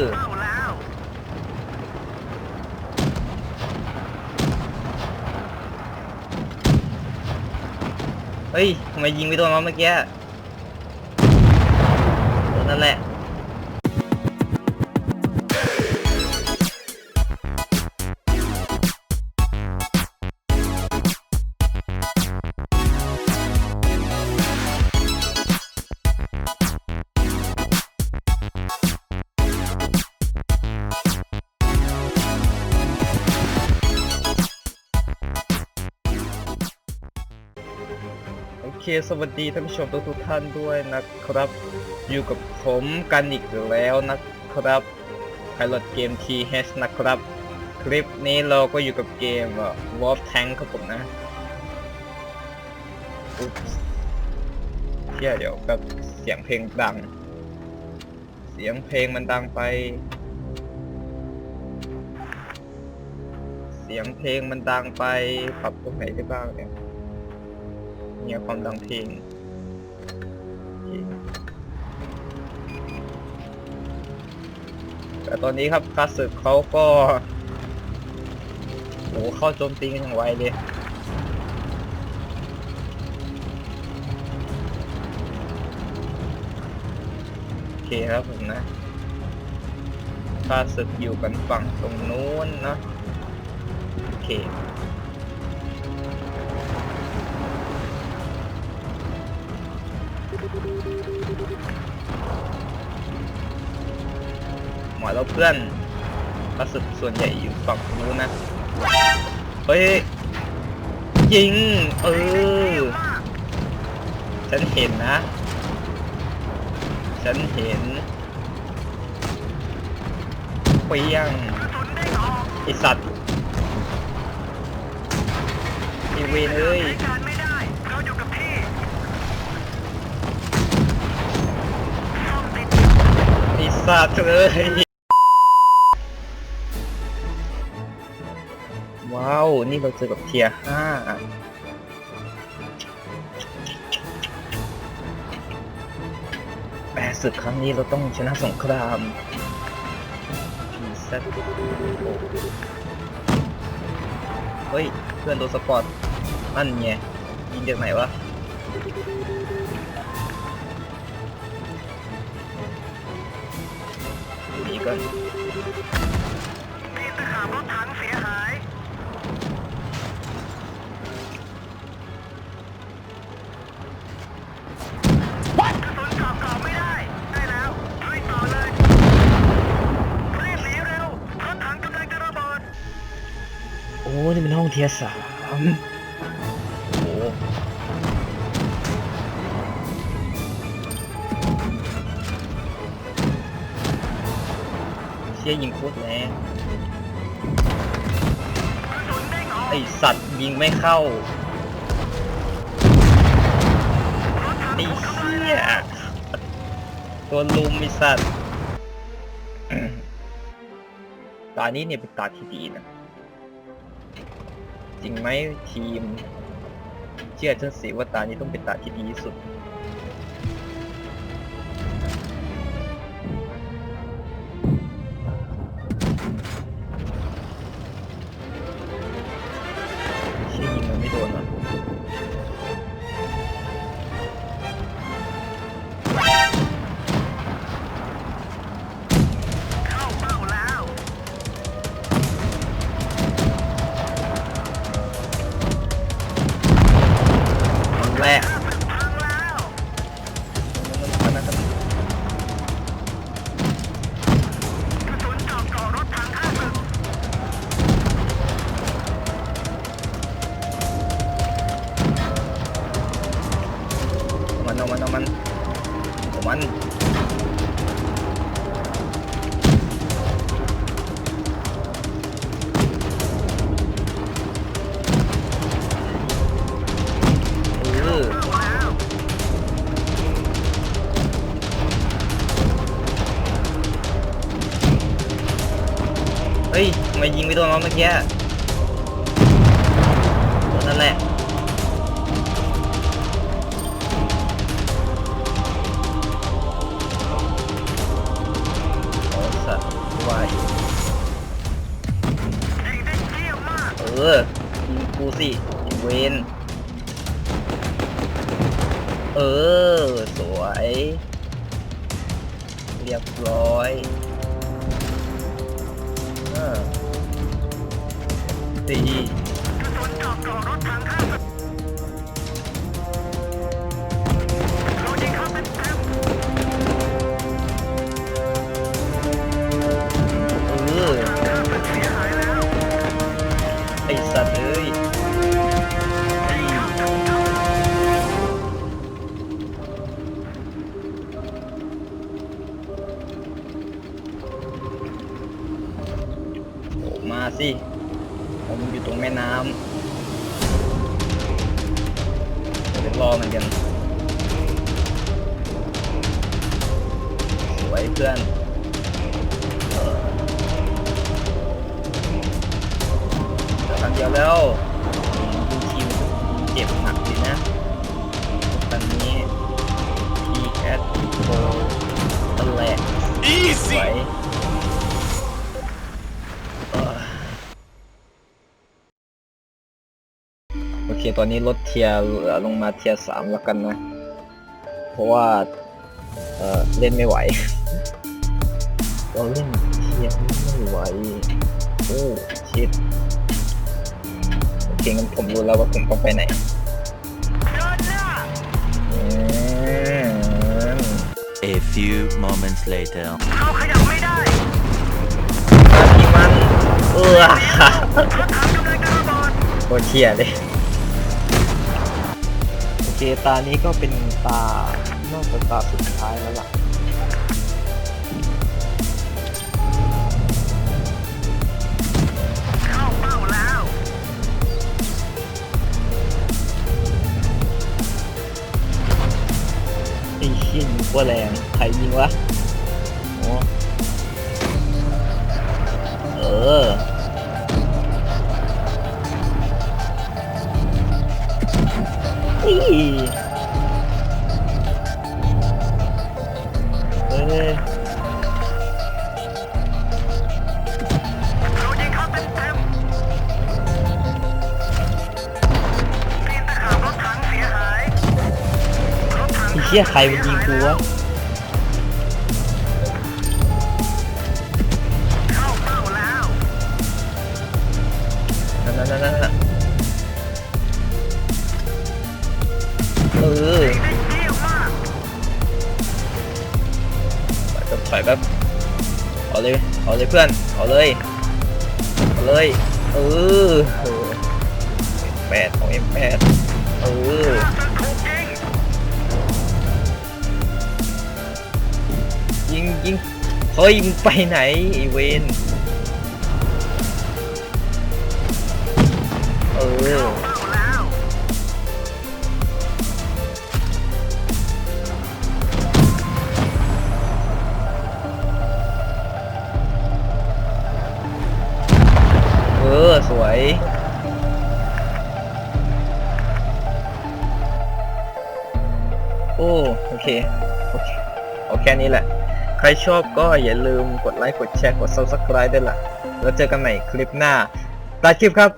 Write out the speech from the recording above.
อเฮ้ยทำไมยิงไปโดนมันเมื่อกี้นั่นแหละ เคสวัสดีท่านผู้ชมทุกท่านด้วยนะครับ อยู่กับผมกันอีกแล้วนะครับ Pilot Game TH นะครับ คลิปนี้เราก็อยู่กับเกม Wolf Tank ครับผมนะอุ๊บเที่ยเดี๋ยวกับเสียงเพลงดัง เสียงเพลงมันดังไป เสียงเพลงมันดังไปปรับตรงไหนได้บ้างเนี่ย เนี่ยความดังเพลงแต่ตอนนี้ครับคาสึกเขาก็โหเข้าโจมตีกันอย่างไวเลยโอเคครับผมนะคาสึกอยู่กันฝั่งตรงนู้นนะโอเค แล้วเพื่อนรู้สึกส่วนใหญ่อยู่ฝั่งนู้นนะ เฮ้ย ยิง เออ ฉันเห็นนะ ฉันเห็นเปียงไออกไอสัตว์ไอเวนเอ้ยไอสัตว์เลย ว้าว นี่เราเจอกับเทียร์ห้าแปดศึกครั้งนี้เราต้องชนะสงครามพีเซตเฮ้ย เพื่อนโดนสปอร์ตนั่นไงยิงจากไหนวะดูนี่ก่อนทีทหารรถถัง อ้นี่เป็นห้องเทียสามโอ้เชี่ยยิงโคตรแรงไอสัตว์ยิงไม่เข้าไอเหี้ยตัวลุมไอสัตว์ตานี้เนี่ยเป็นตาที่ดีนะ จริงไหมทีม เชื่อฉันสิว่าตานี้ต้องเป็นตาที่ดีที่สุด เชี่ยยิงมันไม่โดนอะ มันเอามันเอามันเอามันเออเฮ้ยทำไมยิงไม่โดนวะเมื่อกี้โดนนั่นแหละ อยิงกูสิเวนเออ สวย เรียบร้อยเออตีกระสุนจาะเกรอรถทางข้าศึ มาสิผมอยู่ตรงแม่น้ำเดี๋ยวรอเหมือนกันสวยเพื่อนเออเดี๋ยวกันเดียวแล้วดูทีมเจ็บหนักเลยนะ ตอนนี้ทีแอดโบตะแหลกสวย โอเค ตอนนี้ลดเทียร์เหลือลงมาเทียร์สามแล้วกันนะ เพราะว่าเออเล่นไม่ไหวเราเล่นเทียร์ไม่ไหว โอ้ชิดโอเคงั้นผมรู้แล้วว่าผมต้องไปไหนเดินหน้าอืม A few moments later. เราขยับไม่ได้ที่มันเออรถถังกำลังจะระเบิดโคตรเทียเลยโอ เคตานี้ก็เป็นตาน่าจะตาสุดท้ายแล้วล่ะเข้าเป้าแล้วไอ้เชี่ยยิงว่าแรง ใครยิงวะ โอ้เออ อีเอ้ยเรายิงเขาเต็มเต็มปีนตะขาบรถถังเสียหายรถถังไอ้เชี่ยใครมันยิงกูวะ เอาเลยเอาเลยเพื่อนเอาเลยเอาเลยเออเออแปดของเอ็มแปดเออยิงยิงยิงเฮ้ยมึงไปไหนไอเวน ออสวย โอ้โอเค โอเคเอาแค่นี้แหละ ใครชอบก็อย่าลืมกดไลค์ กดแชร์ กด subscribe ด้วยล่ะ แล้วเจอกันใหม่คลิปหน้า ตาคลิปครับ